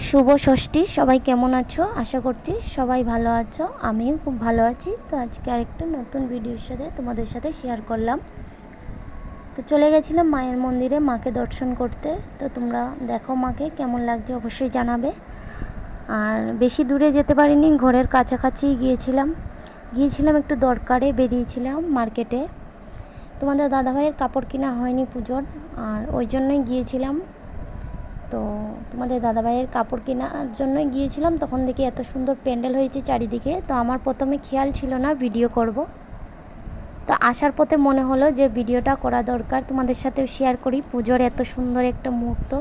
শুভ ষষ্ঠী, সবাই কেমন আছো? আশা করছি সবাই ভালো আছো। আমিও খুব ভালো আছি। তো আজকে আরেকটা নতুন ভিডিওর সাথে তোমাদের সাথে শেয়ার করলাম। তো চলে গেছিলাম মায়ের মন্দিরে মাকে দর্শন করতে। তো তোমরা দেখো মাকে কেমন লাগছে অবশ্যই জানাবে। আর বেশি দূরে যেতে পারিনি, ঘরের কাছাকাছি গিয়েছিলাম। গিয়েছিলাম একটু দরকারে, বেরিয়েছিলাম মার্কেটে। তোমাদের দাদাভাইয়ের কাপড় কেনা হয়নি পুজোর, আর ওই জন্যই গিয়েছিলাম। তো তোমাদের দাদাভাইয়ের কাপড় কেনার জন্য গিয়েছিলাম, তখন দেখি এত সুন্দর প্যান্ডেল হয়েছে চারিদিকে, তো আমার প্রথমে খেয়াল ছিল না ভিডিও করব। তো আসার পথে মনে হলো যে ভিডিওটা করা দরকার, তোমাদের সাথেও শেয়ার করি, পুজোর এত সুন্দর একটা মুহূর্ত।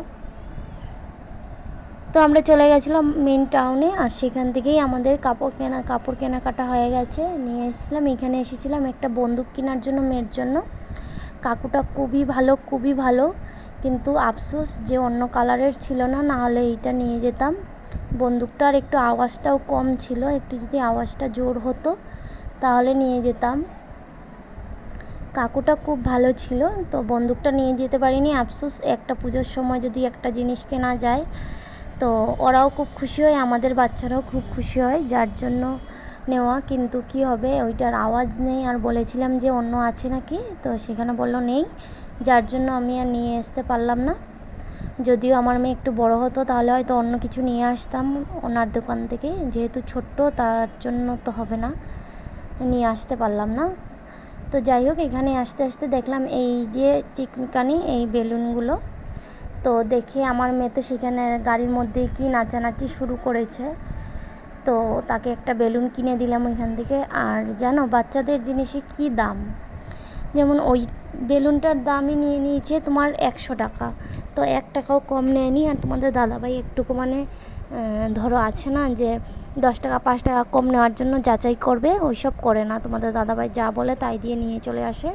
তো আমরা চলে গেছিলাম মেন টাউনে আর সেখান থেকেই আমাদের কাপড় কেনা, কাপড় কেনাকাটা হয়ে গেছে। নিয়ে এসেছিলাম, এখানে এসেছিলাম একটা বন্দুক কেনার জন্য মেয়ের জন্য। কাকুটা খুবই ভালো খুবই ভালো। কিন্তু আফসোস যে অন্য কালারের ছিল না না হলে এইটা নিয়ে যেতাম। বন্দুকটার একটু আওয়াজটাও কম ছিল, একটু যদি আওয়াজটা জোর হতো, তাহলে নিয়ে যেতাম। কাকুটা খুব ভালো ছিল, তো বন্দুকটা নিয়ে যেতে পারিনি। আফসোস, একটা পুজোর সময় যদি একটা জিনিস কেনা যায়, তো ওরাও খুব খুশি হয়, আমাদের বাচ্চারাও খুব খুশি হয়, যার জন্য নেওয়া। কিন্তু কি হবে, ওইটার আওয়াজ নেই। আর বলেছিলাম যে অন্য আছে নাকি, তো সেখানে বলল নেই। যার জন্য আমি আর নিয়ে আসতে পারলাম না। যদিও আমার মেয়ে একটু বড় হতো, তাহলে হয়তো অন্য কিছু নিয়ে আসতাম ওনার দোকান থেকে। যেহেতু ছোট্ট, তার জন্য তো হবে না। নিয়ে আসতে পারলাম না। তো যাই হোক, এখানে আসতে আসতে দেখলাম এই যে চিকমিকানি, এই বেলুনগুলো। তো দেখে আমার মেয়ে তো সেখানে গাড়ির মধ্যে কি নাচানাচি শুরু করেছে। তো তাকে একটা বেলুন কিনে দিলাম ওইখান থেকে। আর জানো, বাচ্চাদের জিনিসে কি দাম? যেমন ওই বেলুনটার দামই নিয়ে নিয়েছে তোমার একশো টাকা। তো এক টাকাও কম নেয়নি আর তোমাদের দাদাভাই একটুকু মানে ধরো আছে না যে দশ টাকা, পাঁচ টাকা কম নেওয়ার জন্য যাচাই করবে ওই সব করে না। তোমাদের দাদাভাই যা বলে তাই দিয়ে নিয়ে চলে আসে।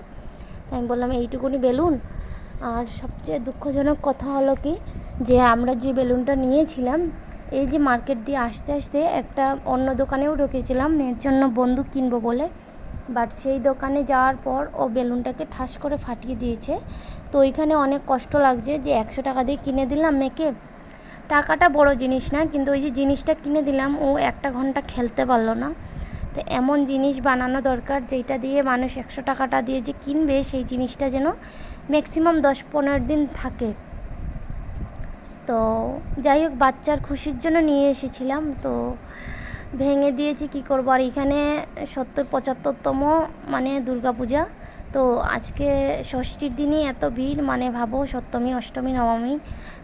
তাই আমি বললাম, এইটুকুনি বেলুন। আর সবচেয়ে দুঃখজনক কথা হলো কি যে আমরা যে বেলুনটা নিয়েছিলাম, এই যে মার্কেট দিয়ে আসতে আসতে একটা অন্য দোকানেও ঢুকেছিলাম, এর জন্য বন্দুক কিনবো বলে। বাট সেই দোকানে যাওয়ার পর ও বেলুনটাকে ঠাস করে ফাটিয়ে দিয়েছে। তো ওইখানে অনেক কষ্ট লাগছে যে একশো টাকা দিয়ে কিনে দিলাম মেয়েকে। টাকাটা বড় জিনিস না, কিন্তু ওই যে জিনিসটা কিনে দিলাম, ও একটা ঘণ্টা খেলতে পারল না। তো এমন জিনিস বানানো দরকার যেটা দিয়ে মানুষ একশো টাকাটা দিয়ে যে কিনবে, সেই জিনিসটা যেন ম্যাক্সিমাম দশ পনেরো দিন থাকে। তো যাই হোক, বাচ্চার খুশির জন্য নিয়ে এসেছিলাম। তো ভেঙে দিয়েছি, কি করব? আর এখানে সত্তর, পঁচাত্তরতম মানে দুর্গাপূজা। তো আজকে ষষ্ঠীর দিনই এত ভিড় মানে ভাবো সপ্তমী, অষ্টমী, নবমী।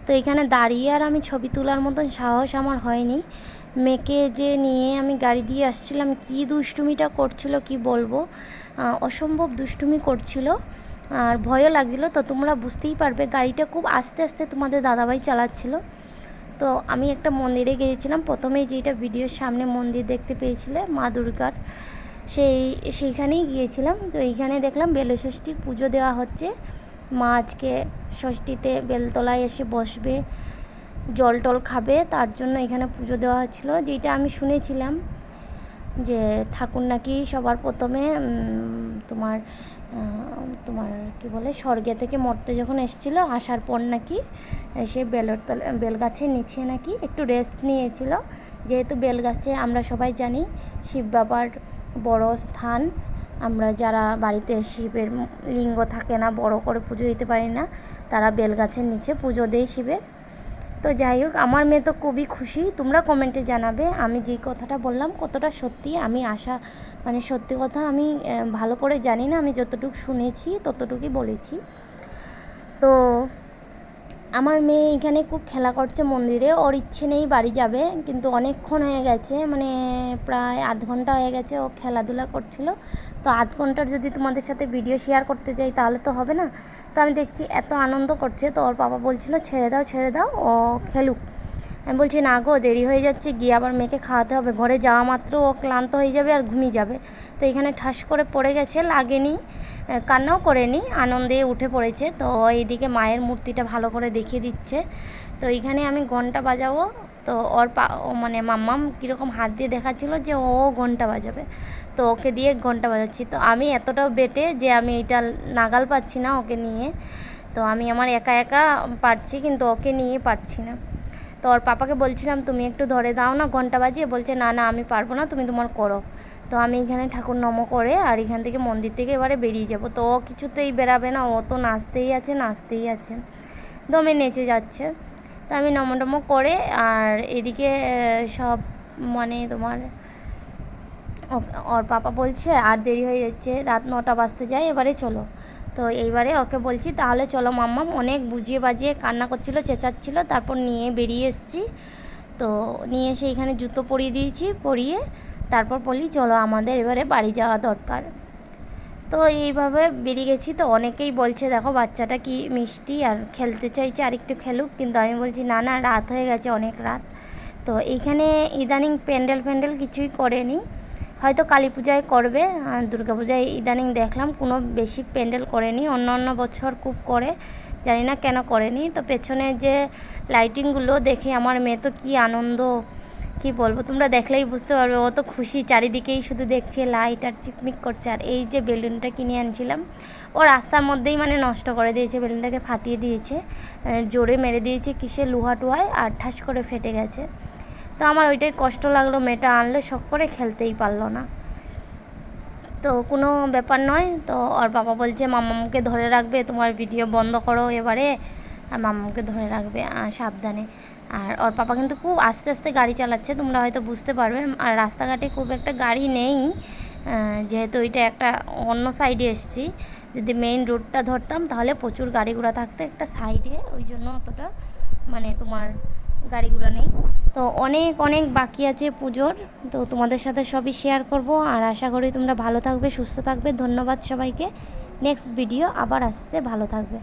তো এখানে দাঁড়িয়ে আর আমি ছবি তোলার মতন সাহস আমার হয়নি। মেয়েকে যে নিয়ে আমি গাড়ি দিয়ে আসছিলাম, কি দুষ্টুমিটা করছিল, কি বলব? অসম্ভব দুষ্টুমি করছিল। আর ভয়ও লাগছিল। তো তোমরা বুঝতেই পারবে, গাড়িটা খুব আস্তে আস্তে তোমাদের দাদাভাই চালাচ্ছিল। তো আমি একটা মন্দিরে গিয়েছিলাম। প্রথমেই যেটা ভিডিওর সামনে মন্দির দেখতে পেয়েছিলে, মা দুর্গার। সেই, সেইখানেই গিয়েছিলাম। তো এইখানে দেখলাম বেলষষ্ঠীর পুজো দেওয়া হচ্ছে। মা আজকে ষষ্ঠীতে বেলতলায় এসে বসবে, জল টল খাবে, তার জন্য এখানে পুজো দেওয়া হচ্ছিল। যেটা আমি শুনেছিলাম যে ঠাকুর নাকি সবার প্রথমে তোমার তোমার কি বলে, স্বর্গে থেকে মরতে যখন এসেছিল, আসার পর নাকি সে বেলর তলে, বেলগাছের নিচে নাকি একটু রেস্ট নিয়েছিল। যেহেতু বেলগাছে আমরা সবাই জানি শিব বাবার বড় স্থান, আমরা যারা বাড়িতে শিবের লিঙ্গ থাকে না, বড় করে পুজো দিতে পারি না, তারা বেলগাছের নিচে পুজো দেয় শিবের। তো যাই হোক, আমার মেয়ে তো খুবই খুশি। তোমরা কমেন্টে জানাবে আমি যেই কথাটা বললাম, কতটা সত্যি আমি আশা মানে সত্যি কথা আমি ভালো করে জানি না, আমি যতটুকু শুনেছি ততটুকুই বলেছি। তো আমার মেয়ে এখানে খুব খেলা করছে মন্দিরে, ওর ইচ্ছে নেই বাড়ি যাবে, কিন্তু অনেকক্ষণ হয়ে গেছে মানে প্রায় আধ ঘণ্টা হয়ে গেছে ও খেলাধুলা করছিল। তো আধ ঘণ্টার যদি তোমাদের সাথে ভিডিও শেয়ার করতে যাই তাহলে তো হবে না। তো আমি দেখছি এত আনন্দ করছে, তো ওর বাবা বলছিল, ছেড়ে দাও ছেড়ে দাও, ও খেলুক। আমি বলছি, না গো, দেরি হয়ে যাচ্ছে, গিয়ে আবার মেয়েকে খাওয়াতে হবে। ঘরে যাওয়া মাত্র ও ক্লান্ত হয়ে যাবে আর ঘুমিয়ে যাবে। তো এখানে ঠাস করে পড়ে গেছে, লাগেনি কান্নাও করেনি, আনন্দে উঠে পড়েছে। তো এইদিকে মায়ের মূর্তিটা ভালো করে দেখিয়ে দিচ্ছে। তো এইখানে আমি ঘণ্টা বাজাবো। তো ওর পা মানে মাম্মাম কীরকম হাত দিয়ে দেখাচ্ছিল যে ও ঘণ্টা বাজাবে। তো ওকে দিয়ে ঘণ্টা বাজাচ্ছি। তো আমি এতটাও বেটে যে আমি এটা নাগাল পাচ্ছি না ওকে নিয়ে। তো আমি আমার একা একা পারছি, কিন্তু ওকে নিয়ে পারছি না। তো ওর পাপাকে বলছিলাম, তুমি একটু ধরে দাও না, ঘণ্টা বাজিয়ে। বলছে, না না, আমি পারব না, তুমি তোমার করো। তো আমি এখানে ঠাকুর নম করে আর এখান থেকে মন্দির থেকে এবারে বেরিয়ে যাব। তো ও কিছুতেই বেরাবে না, ও তো নাচতেই আছে নাচতেই আছে। দমে নেচে যাচ্ছে। তো আমি নম টম করে আর এদিকে সব মানে তোমার ওর পাপা বলছে, আর দেরি হয়ে যাচ্ছে, রাত নটা বাজতে যায়, এবারে চলো। তো এইবারে ওকে বলছি, তাহলে চলো মাম্মাম। অনেক বুঝিয়ে বাজিয়ে কান্না করছিল, চেঁচাচ্ছিল, তারপর নিয়ে বেরিয়ে এসেছি। তো নিয়ে এসে এখানে জুতো পরিয়ে দিয়েছি, পরিয়ে তারপর বলি, চলো আমাদের এবারে বাড়ি যাওয়া দরকার। তো এইভাবে বেরিয়ে গেছি। তো অনেকেই বলছে, দেখো বাচ্চাটা কি মিষ্টি আর খেলতে চাইছে আর একটু খেলুক। কিন্তু আমি বলছি, না না, রাত হয়ে গেছে, অনেক রাত। তো এইখানে ইদানিং প্যান্ডেল ফ্যান্ডেল কিছুই করেনি। হয়তো কালী পূজায় করবে দুর্গা পূজায় ইদানিং দেখলাম, কোনো বেশি প্যান্ডেল করেনি অন্য অন্য বছর খুব করে, জানি না কেন করেনি। তো পেছনে যে লাইটিংগুলো দেখে আমার মেয়ে তো কী আনন্দ, কি বলব, তোমরা দেখলেই বুঝতে পারবে, ও তো খুশি, চারিদিকেই শুধু দেখছে, লাইট আর চিকমিক করছে, আর এই যে বেলুনটা কিনে আনছিলাম, ও রাস্তার মধ্যেই মানে নষ্ট করে দিয়েছে, বেলুনটাকে ফাটিয়ে দিয়েছে জোরে মেরে দিয়েছে, কিসে লোহা টোহায় আর ঠাস করে ফেটে গেছে। তো আমার ওইটাই কষ্ট লাগল, মেয়েটা আনলে শখ করে খেলতেই পারল না। তো কোনো ব্যাপার নয়, তো ওর বাবা বলছে মাম্মামকে ধরে রাখবে, তোমার ভিডিও বন্ধ করো এবারে। আর মাম্মামকে ধরে রাখবে সাবধানে। আর ওর পাপা কিন্তু খুব আস্তে আস্তে গাড়ি চালাচ্ছে, তোমরা হয়তো বুঝতে পারবে। আর রাস্তাঘাটে খুব একটা গাড়ি নেই যেহেতু এটা একটা অন্য সাইডে এসেছি। যদি মেইন রোডটা ধরতাম, তাহলে প্রচুর গাড়ি ঘোড়া থাকতো একটা সাইডে ওই জন্য অতটা মানে তোমার গাড়িগুলো নেই। তো অনেক অনেক বাকি আছে পুজোর। তো তোমাদের সাথে সবই শেয়ার করব। আর আশা করি তোমরা ভালো থাকবে, সুস্থ থাকবে। ধন্যবাদ সবাইকে। নেক্সট ভিডিও আবার আসছে, ভালো থাকবে।